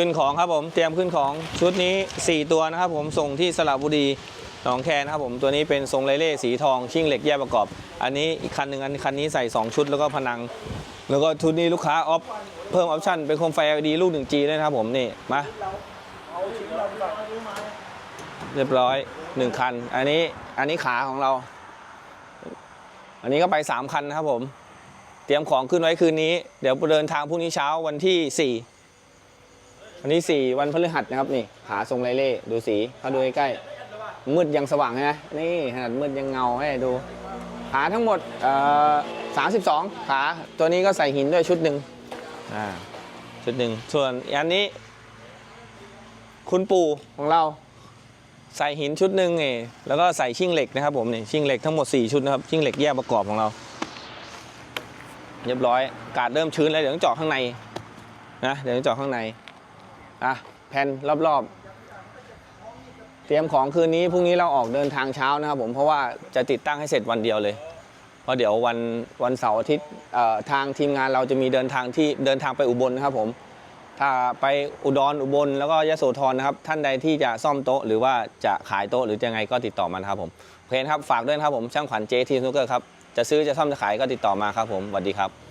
ขึ้นของครับผมเตรียมขึ้นของชุดนี้ 4 ตัวนะครับผมส่งที่สระบุรีหนองแคนะครับผมตัวนี้เป็นทรงไรเล่สีทองชิ่งเหล็กแยกประกอบ อันนี้อีกคันหนึ่งอันคันนี้ใส่ 2 ชุดแล้วก็พนัง แล้วก็ชุดนี้ลูกค้าออฟเพิ่มออปชั่นเป็นโคมไฟ LED ลูก 1G ด้วยนะครับผมนี่มาเรียบร้อย 1 คัน อันนี้อันนี้ขาของเรา อันนี้ก็ไป 3 คันนะครับผม เตรียมของขึ้นไว้คืนนี้ เดี๋ยวเดินทางพรุ่งนี้เช้าวันที่ 4 วันที่ 4 วันพฤหัสนะครับนี่ขาทรงไรเล่ดูสีเขาดูใกล้ๆมืดยังสว่างนะนี่ขนาดมืดยังเงาให้ดูขาทั้งหมดเอ่อ32ขาตัวนี้ก็ใส่หินด้วยชุดหนึ่งอ่าชุดหนึ่งส่วนอันนี้ คุณปู่ของเราใส่หินชุดหนึ่งนี่แล้วก็ใส่ชิ่งเหล็กนะครับผมนี่ชิ่งเหล็กทั้งหมด 4 ชุดนะครับชิ่งเหล็กแยกประกอบของเรา เรียบร้อยอากาศเริ่มชื้นแล้วเดี๋ยวต้องเจาะข้างในนะเดี๋ยวต้องเจาะข้างใน อะแผ่นรอบๆ เตรียมของคืนนี้พรุ่งนี้เราออกเดินทางเช้านะครับผมเพราะว่าจะติดตั้งให้เสร็จวันเดียวเลยเพราะเดี๋ยววันวันเสาร์อาทิตย์ทางทีมงานเราจะมีเดินทางที่เดินทางไปอุบลนะครับผมถ้าไปอุดรอุบลแล้วก็ยโสธรนะครับ ท่านใดที่จะซ่อมโต๊ะหรือว่าจะขายโต๊ะหรือจะยังไงก็ติดต่อมานะครับผมโอเคนครับฝากด้วยนะครับผมช่างขวัญเจทีสนุกเกอร์ครับจะซื้อจะซ่อมจะขายก็ติดต่อมาครับผมสวัสดีครับ